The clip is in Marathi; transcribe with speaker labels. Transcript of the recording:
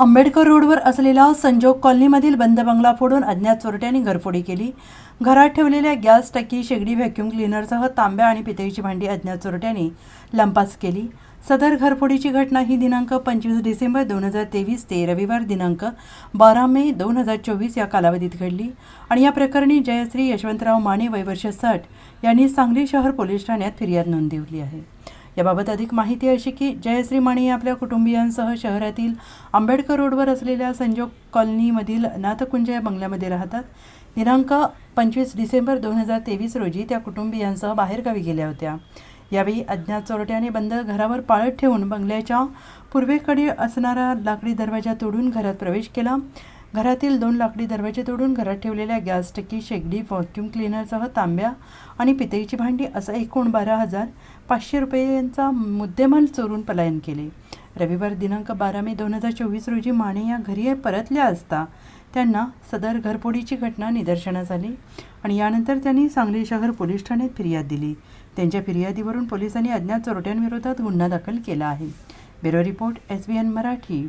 Speaker 1: आंबेडकर रोडवर असलेल्या संजोग कॉलनीमधील बंद बंगला फोडून अज्ञात चोरट्यांनी घरफोडी केली. घरात ठेवलेल्या गॅस टाकी शेगडी व्हॅक्यूम क्लिनरसह तांब्या आणि पितळीची भांडी अज्ञात चोरट्यांनी लंपास केली. सदर घरफोडीची घटना ही दिनांक पंचवीस डिसेंबर दोन हजार तेवीस ते रविवार दिनांक बारा मे दोन हजार चोवीस या कालावधीत घडली आणि या प्रकरणी जयश्री यशवंतराव माने वयवर्ष साठ यांनी सांगली शहर पोलीस ठाण्यात फिर्याद नोंदवली आहे. याबाबत अधिक माहिती अशी की जयश्री माने आपल्या कुटुंबियांसह शहरातील आंबेडकर रोडवर असलेल्या संजोग कॉलनीमधील नाथकुंज या बंगल्यामध्ये राहतात. दिनांक पंचवीस डिसेंबर दोन हजार तेवीस रोजी त्या कुटुंबियांसह बाहेरगावी गेल्या होत्या. यावेळी अज्ञात चोरट्याने बंद घरावर पाळत ठेवून बंगल्याच्या पूर्वेकडे असणारा लाकडी दरवाजा तोडून घरात प्रवेश केला. घरातील दोन लाकडी दरवाजे तोडून घरात ठेवलेल्या गॅस टक्की शेगडी व्हॅक्यूम क्लिनरसह तांब्या आणि पितळीची भांडी असं एकूण बारा हजार पाचशे रुपयांचा मुद्देमाल चोरून पलायन केले. रविवार दिनांक बारा मे दोन हजार चोवीस रोजी माने या घरी परतल्या असता त्यांना सदर घरपोडीची घटना निदर्शनास आली आणि यानंतर त्यांनी सांगली शहर पोलीस ठाण्यात फिर्याद दिली. त्यांच्या फिर्यादीवरून पोलिसांनी अज्ञात चोरट्यांविरोधात गुन्हा दाखल केला आहे. Bureau report S B N Marathi.